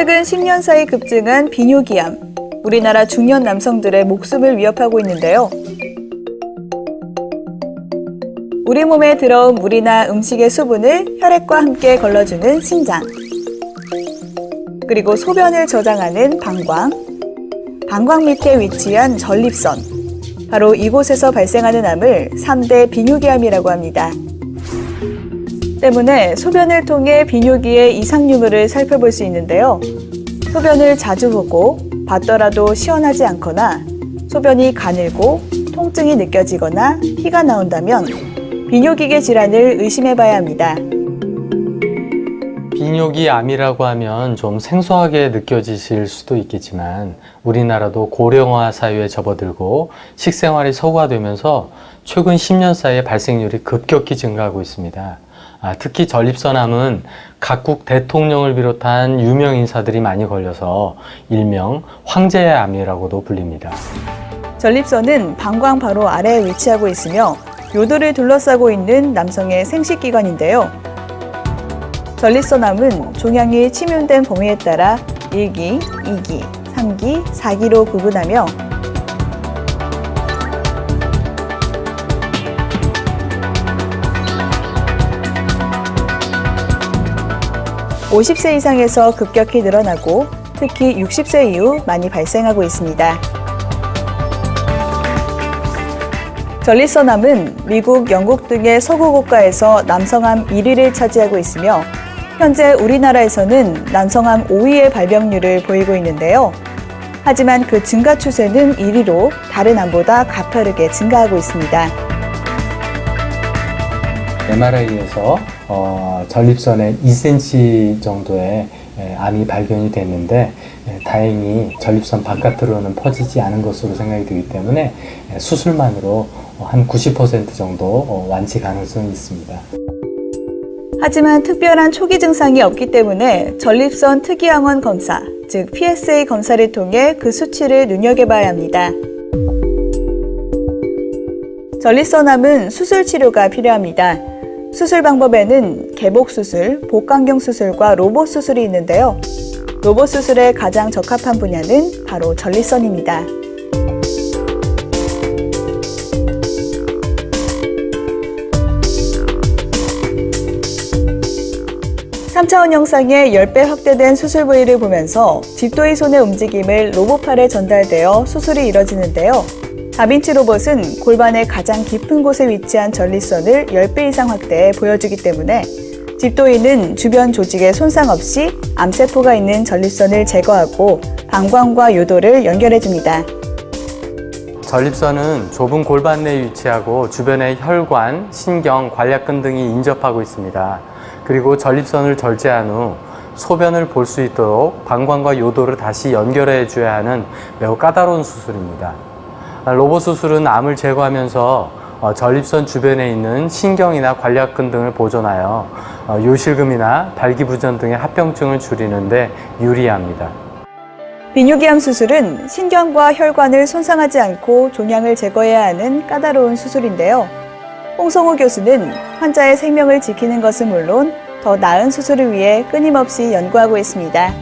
최근 10년 사이 급증한 비뇨기암. 우리나라 중년 남성들의 목숨을 위협하고 있는데요. 우리 몸에 들어온 물이나 음식의 수분을 혈액과 함께 걸러주는 심장. 그리고 소변을 저장하는 방광. 방광 밑에 위치한 전립선. 바로 이곳에서 발생하는 암을 3대 비뇨기암이라고 합니다. 때문에 소변을 통해 비뇨기의 이상 유무를 살펴볼 수 있는데요. 소변을 자주 보고 봤더라도 시원하지 않거나 소변이 가늘고 통증이 느껴지거나 피가 나온다면 비뇨기계 질환을 의심해 봐야 합니다. 비뇨기 암이라고 하면 좀 생소하게 느껴지실 수도 있겠지만 우리나라도 고령화 사회에 접어들고 식생활이 서구화되면서 최근 10년 사이에 발생률이 급격히 증가하고 있습니다. 아, 특히 전립선암은 각국 대통령을 비롯한 유명 인사들이 많이 걸려서 일명 황제의 암이라고도 불립니다. 전립선은 방광 바로 아래에 위치하고 있으며 요도를 둘러싸고 있는 남성의 생식기관인데요. 전립선암은 종양이 침윤된 범위에 따라 1기, 2기, 3기, 4기로 구분하며 (50세) 이상에서 급격히 늘어나고 특히 (60세) 이후 많이 발생하고 있습니다. 전립선암은 미국, 영국 등의 서구 국가에서 남성암 1위를 차지하고 있으며 현재 우리나라에서는 남성암 5위의 발병률을 보이고 있는데요. 하지만 그 증가 추세는 1위로 다른 암보다 가파르게 증가하고 있습니다. MRI에서 어, 전립선에 2cm 정도의 에, 암이 발견이 됐는데 에, 다행히 전립선 바깥으로는 퍼지지 않은 것으로 생각이 되기 때문에 에, 수술만으로 어, 한90% 정도 어, 완치 가능성이 있습니다. 하지만 특별한 초기 증상이 없기 때문에 전립선 특이항원 검사, 즉 PSA 검사를 통해 그 수치를 눈여겨봐야 합니다. 전립선암은 수술 치료가 필요합니다. 수술 방법에는 개복 수술, 복강경 수술과 로봇 수술이 있는데요. 로봇 수술에 가장 적합한 분야는 바로 전립선입니다. 3차원 영상의 10배 확대된 수술 부위를 보면서 집도의 손의 움직임을 로봇팔에 전달되어 수술이 이뤄지는데요. 다빈치 로봇은 골반의 가장 깊은 곳에 위치한 전립선을 10배 이상 확대해 보여주기 때문에 집도인은 주변 조직에 손상 없이 암세포가 있는 전립선을 제거하고 방광과 요도를 연결해줍니다. 전립선은 좁은 골반 내에 위치하고 주변에 혈관, 신경, 관략근 등이 인접하고 있습니다. 그리고 전립선을 절제한 후 소변을 볼 수 있도록 방광과 요도를 다시 연결해 줘야 하는 매우 까다로운 수술입니다. 로봇 수술은 암을 제거하면서 어, 전립선 주변에 있는 신경이나 관략근 등을 보존하여 어, 요실금이나 발기부전 등의 합병증을 줄이는데 유리합니다. 비뇨기암 수술은 신경과 혈관을 손상하지 않고 종양을 제거해야 하는 까다로운 수술인데요. 홍성호 교수는 환자의 생명을 지키는 것은 물론 더 나은 수술을 위해 끊임없이 연구하고 있습니다.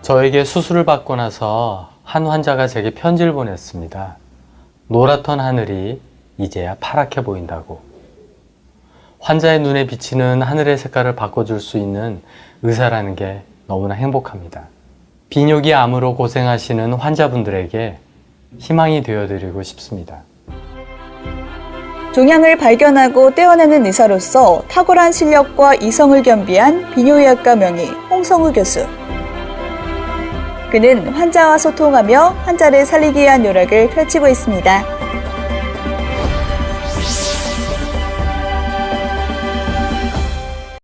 저에게 수술을 받고 나서 한 환자가 제게 편지를 보냈습니다. 노랗던 하늘이 이제야 파랗게 보인다고. 환자의 눈에 비치는 하늘의 색깔을 바꿔줄 수 있는 의사라는 게 너무나 행복합니다. 비뇨기 암으로 고생하시는 환자분들에게 희망이 되어드리고 싶습니다. 종양을 발견하고 떼어내는 의사로서 탁월한 실력과 이성을 겸비한 비뇨의학과 명의 홍성우 교수. 그는 환자와 소통하며 환자를 살리기 위한 노력을 펼치고 있습니다.